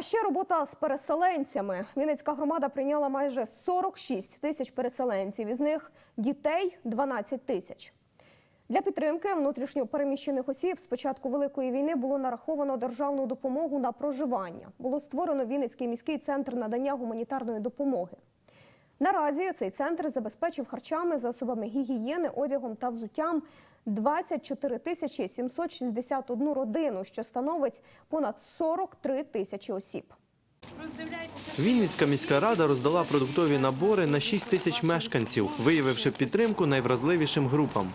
Ще робота з переселенцями. Вінницька громада прийняла майже 46 тисяч переселенців. Із них дітей 12 тисяч. Для підтримки внутрішньо переміщених осіб з початку великої війни було нараховано державну допомогу на проживання. Було створено Вінницький міський центр надання гуманітарної допомоги. Наразі цей центр забезпечив харчами, засобами гігієни, одягом та взуттям 24 тисячі 761 родину, що становить понад 43 тисячі осіб. Вінницька міська рада роздала продуктові набори на 6 тисяч мешканців, виявивши підтримку найвразливішим групам.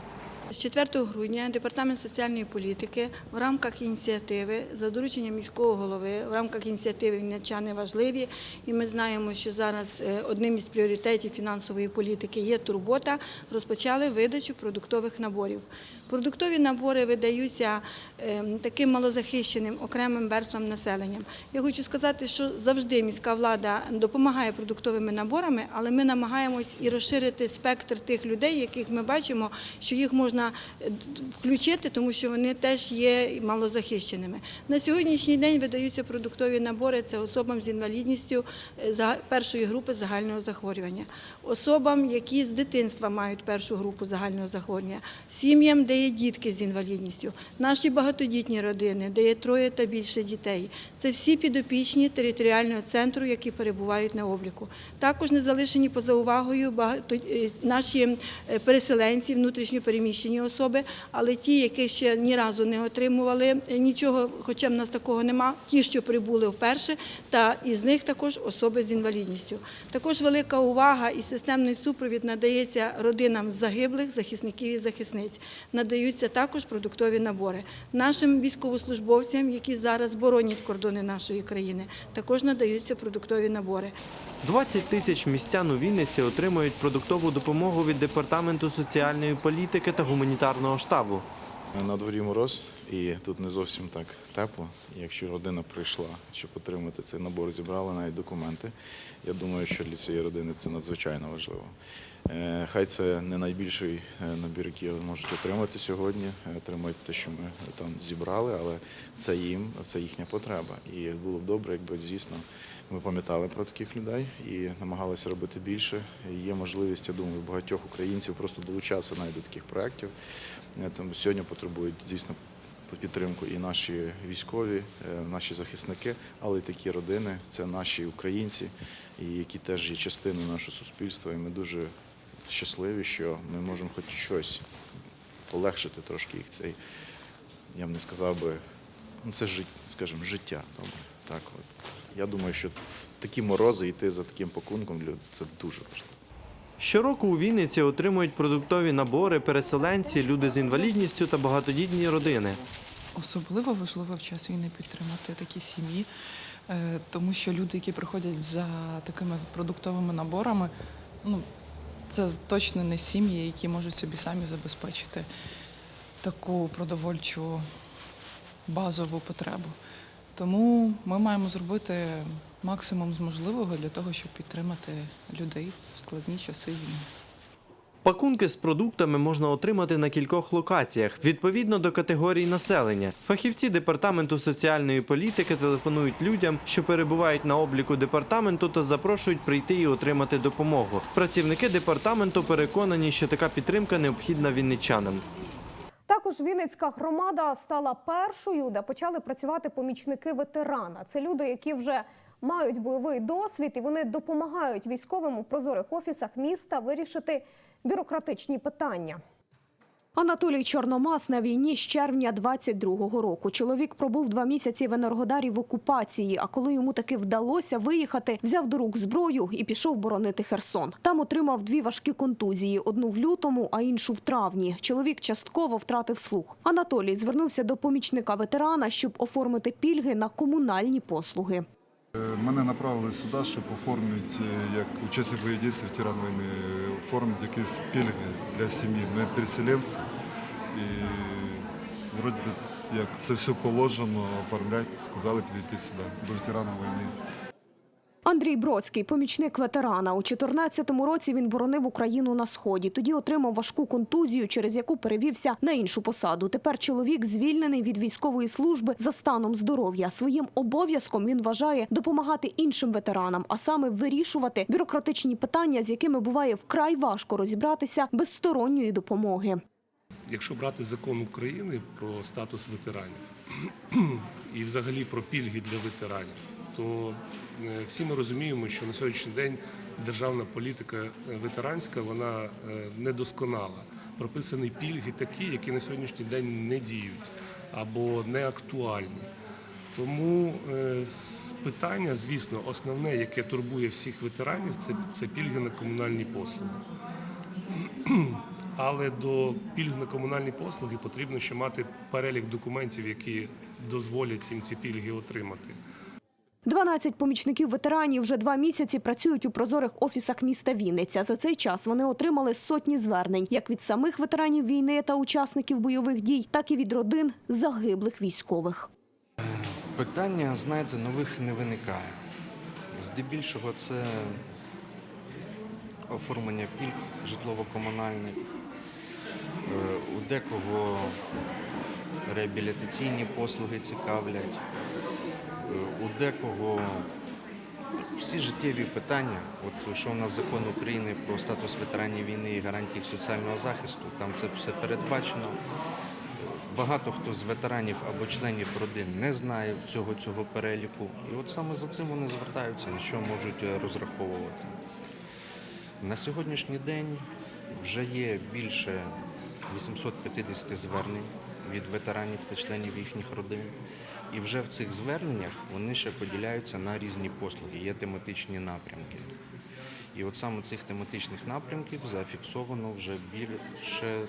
З 4 грудня департамент соціальної політики в рамках ініціативи за дорученням міського голови в рамках ініціативи «Вінничани важливі. І ми знаємо, що зараз е, одним із пріоритетів фінансової політики є турбота. Розпочали видачу продуктових наборів. Продуктові набори видаються е, таким малозахищеним окремим верствам населення. Я хочу сказати, що завжди міська влада допомагає продуктовими наборами, але ми намагаємось і розширити спектр тих людей, яких ми бачимо, що їх можна е, включити, тому що вони теж є малозахищеними. На сьогоднішній день видаються продуктові набори це особам з інвалідністю е, першої групи загального захворювання, особам, які з дитинства мають першу групу загального захворювання, сім'ям, де є дітки з інвалідністю, наші багатодітні родини, де є троє та більше дітей. Це всі підопічні територіального центру, які перебувають на обліку. Також не залишені поза увагою е, наші е, переселенці, внутрішньо переміщені особи, але ті, які ще ні разу не отримували е, нічого, хоча в нас такого нема, ті, що прибули вперше, та із них також особи з інвалідністю. Також велика увага і системний супровід надається родинам загиблих, захисників і захисниць. Надаються також продуктові набори. Нашим військовослужбовцям, які зараз боронять кордони нашої країни, також надаються продуктові набори. 20 тисяч містян у Вінниці отримують продуктову допомогу від департаменту соціальної політики та гуманітарного штабу. На дворі мороз, і тут не зовсім так тепло. Якщо родина прийшла, щоб отримати цей набор, зібрала навіть документи. Я думаю, що для цієї родини це надзвичайно важливо. Е, Хай це не найбільший е, набір, який можуть отримати сьогодні. е, Отримають те, що ми там зібрали, але це їм, це їхня потреба. І було б добре, якби дійсно ми пам'ятали про таких людей і намагалися робити більше. Є можливість, я думаю, багатьох українців просто долучатися навіть до таких проєктів. Там сьогодні потребують дійсно підтримку і наші військові, е, наші захисники, але й такі родини це наші українці, які теж є частиною нашого суспільства. І ми дуже щасливі, що ми можемо хоч щось полегшити трошки їх цей. Я б не сказав би, ну це життя, скажімо, життя. Добре. Так, от. Я думаю, що в такі морози йти за таким пакунком це дуже важливо. Щороку у Вінниці отримують продуктові набори переселенці, люди з інвалідністю та багатодітні родини. Особливо важливо в час війни підтримати такі сім'ї, е, тому що люди, які приходять за такими продуктовими наборами, ну це точно не сім'ї, які можуть собі самі забезпечити таку продовольчу базову потребу. Тому ми маємо зробити максимум з можливого для того, щоб підтримати людей в складні часи війни. Пакунки з продуктами можна отримати на кількох локаціях відповідно до категорій населення. Фахівці департаменту соціальної політики телефонують людям, що перебувають на обліку департаменту, та запрошують прийти і отримати допомогу. Працівники департаменту переконані, що така підтримка необхідна вінничанам. Також Вінницька громада стала першою, де почали працювати помічники ветерана. Це люди, які вже мають бойовий досвід, і вони допомагають військовим у прозорих офісах міста вирішити бюрократичні питання. Анатолій Чорномас на війні з червня 22-го року. Чоловік пробув два місяці в Енергодарі в окупації. А коли йому таки вдалося виїхати, взяв до рук зброю і пішов боронити Херсон. Там отримав дві важкі контузії: одну в лютому, а іншу в травні. Чоловік частково втратив слух. Анатолій звернувся до помічника ветерана, щоб оформити пільги на комунальні послуги. Мене направили сюди, щоб оформити, е, як учасник бойових дій, ветеран війни, е, оформити якісь пільги для сім'ї. Ми переселенці і вроді як це все положено, оформляти, сказали підійти сюди, до ветерана війни. Андрій Бродський, помічник ветерана. У 14-му році він боронив Україну на сході. Тоді отримав важку контузію, через яку перевівся на іншу посаду. Тепер чоловік звільнений від військової служби за станом здоров'я. Своїм обов'язком він вважає допомагати іншим ветеранам, а саме вирішувати бюрократичні питання, з якими буває вкрай важко розібратися без сторонньої допомоги. Якщо брати закон України про статус ветеранів і взагалі про пільги для ветеранів, то е, всі ми розуміємо, що на сьогоднішній день державна політика е, ветеранська вона е, недосконала. Прописані пільги такі, які на сьогоднішній день не діють або не актуальні. Тому питання, звісно, основне, яке турбує всіх ветеранів, це, це пільги на комунальні послуги. Але до пільг на комунальні послуги потрібно ще мати перелік документів, які дозволять їм ці пільги отримати. 12 помічників ветеранів вже два місяці працюють у прозорих офісах міста Вінниця. За цей час вони отримали сотні звернень як від самих ветеранів війни та учасників бойових дій, так і від родин загиблих військових. Питання, знаєте, нових не виникає. Здебільшого це оформлення пільг житлово-комунальних. Е, У декого реабілітаційні послуги цікавлять, у декого всі життєві питання, от що у нас закон України про статус ветеранів війни і гарантії соціального захисту, там це все передбачено. Багато хто з ветеранів або членів родин не знає цього цього переліку. І от саме за цим вони звертаються, на що можуть е, розраховувати. На сьогоднішній день вже є більше 850 звернень від ветеранів та членів їхніх родин. І вже в цих зверненнях вони ще поділяються на різні послуги, є тематичні напрямки. І от саме цих тематичних напрямків зафіксовано вже більше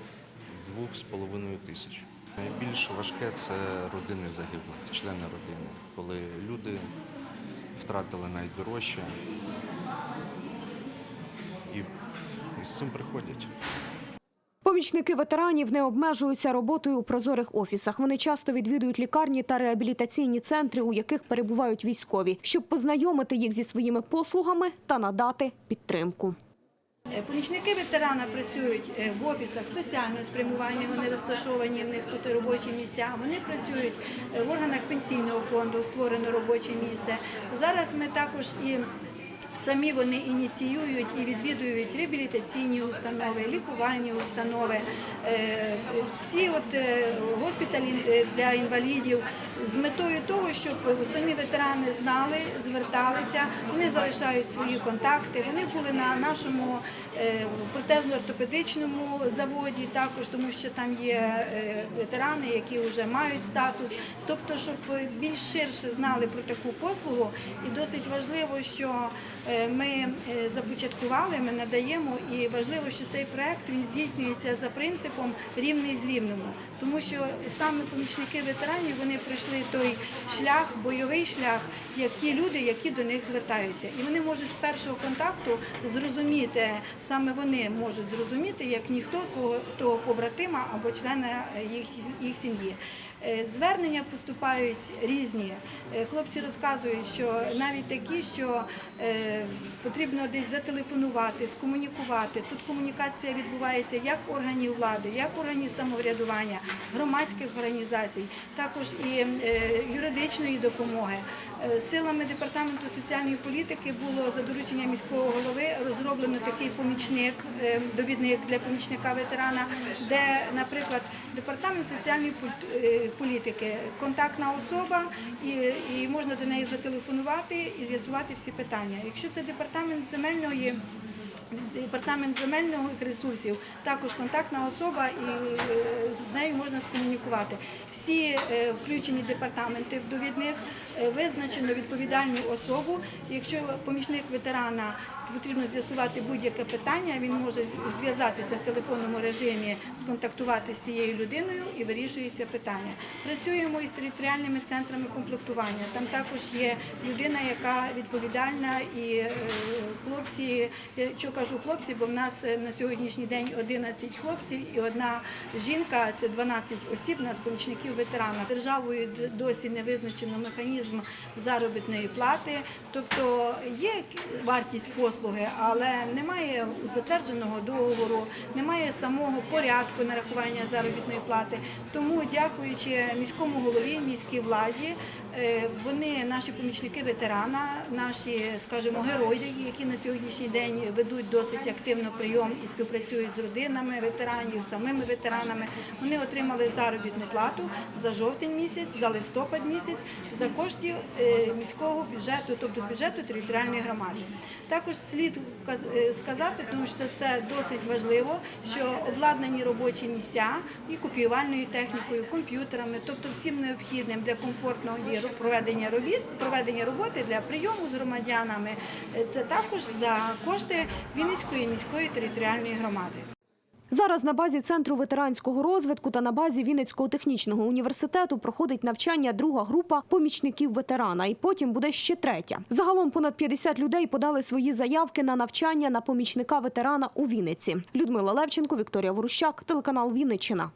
2,5 тисяч. Найбільш важке це родини загиблих, члени родини, коли люди втратили найдорожче і, з цим приходять. Помічники ветеранів не обмежуються роботою у прозорих офісах. Вони часто відвідують лікарні та реабілітаційні центри, у яких перебувають військові, щоб познайомити їх зі своїми послугами та надати підтримку. Е, Помічники ветерана працюють е, в офісах соціального спрямування, вони розташовані, в них тут робочі місця. Вони працюють е, в органах пенсійного фонду, створено робоче місце. Зараз ми також і самі вони ініціюють і відвідують реабілітаційні установи, лікувальні установи, е, всі от е, госпіталі е, для інвалідів з метою того, щоб самі ветерани знали, зверталися, вони залишають свої контакти. Вони були на нашому е, протезно-ортопедичному заводі, також тому що там є е, ветерани, які вже мають статус. Тобто, щоб більш ширше знали про таку послугу, і досить важливо, що е, ми започаткували, ми надаємо, і важливо, що цей проект він здійснюється за принципом рівний з рівному, тому що саме помічники ветеранів вони пройшли той шлях, бойовий шлях, як ті люди, які до них звертаються, і вони можуть з першого контакту зрозуміти, саме вони можуть зрозуміти, як ніхто свого того побратима або члена їх, їх сім'ї. Е, Звернення поступають різні. Е, Хлопці розказують, що навіть такі, що е, потрібно десь зателефонувати, скомунікувати. Тут комунікація відбувається як органів влади, як органів самоврядування, громадських організацій, також і юридичної допомоги. Силами департаменту соціальної політики було за дорученням міського голови розроблено такий помічник, довідник для помічника ветерана, де, наприклад, департамент соціальної е, політики, контактна особа, і, і можна до неї зателефонувати і з'ясувати всі питання. Якщо це департамент земельної. Департамент земельних ресурсів, також контактна особа, і е, з нею можна скомунікувати. Всі е, включені департаменти в довідник е, визначено відповідальну особу. Якщо помічник ветерана потрібно з'ясувати будь-яке питання, він може зв'язатися в телефонному режимі, сконтактувати з цією людиною і вирішується питання. Працюємо із територіальними центрами комплектування. Там також є людина, яка відповідальна, і хлопці, що кажу хлопці, бо в нас е, на сьогоднішній день 11 хлопців і одна жінка, це 12 осіб. осіб, на помічників ветерана. Державою досі не визначено механізм заробітної плати, тобто є вартість послуги, але немає затвердженого договору, немає самого порядку нарахування заробітної плати. Тому, дякуючи міському голові, міській владі, е, вони наші помічники ветерана, наші, скажімо, герої, які на сьогоднішній день ведуть досить активно прийом і співпрацюють з родинами ветеранів, самими ветеранами. Вони отримали заробітну плату за жовтень місяць, за листопад місяць, за коштів е, міського бюджету, тобто бюджету територіальної громади. Також слід е, сказати, тому що це досить важливо, що обладнані робочі місця і копіювальною технікою, комп'ютерами, тобто всім необхідним для комфортного проведення робіт, проведення роботи для прийому з громадянами. Е, Це також за кошти Вінницької міської територіальної громади. Зараз на базі центру ветеранського розвитку та на базі Вінницького технічного університету проходить навчання друга група помічників ветерана, і потім буде ще третя. Загалом понад 50 людей подали свої заявки на навчання на помічника ветерана у Вінниці. Людмила Левченко, Вікторія Ворущак, телеканал Вінниччина.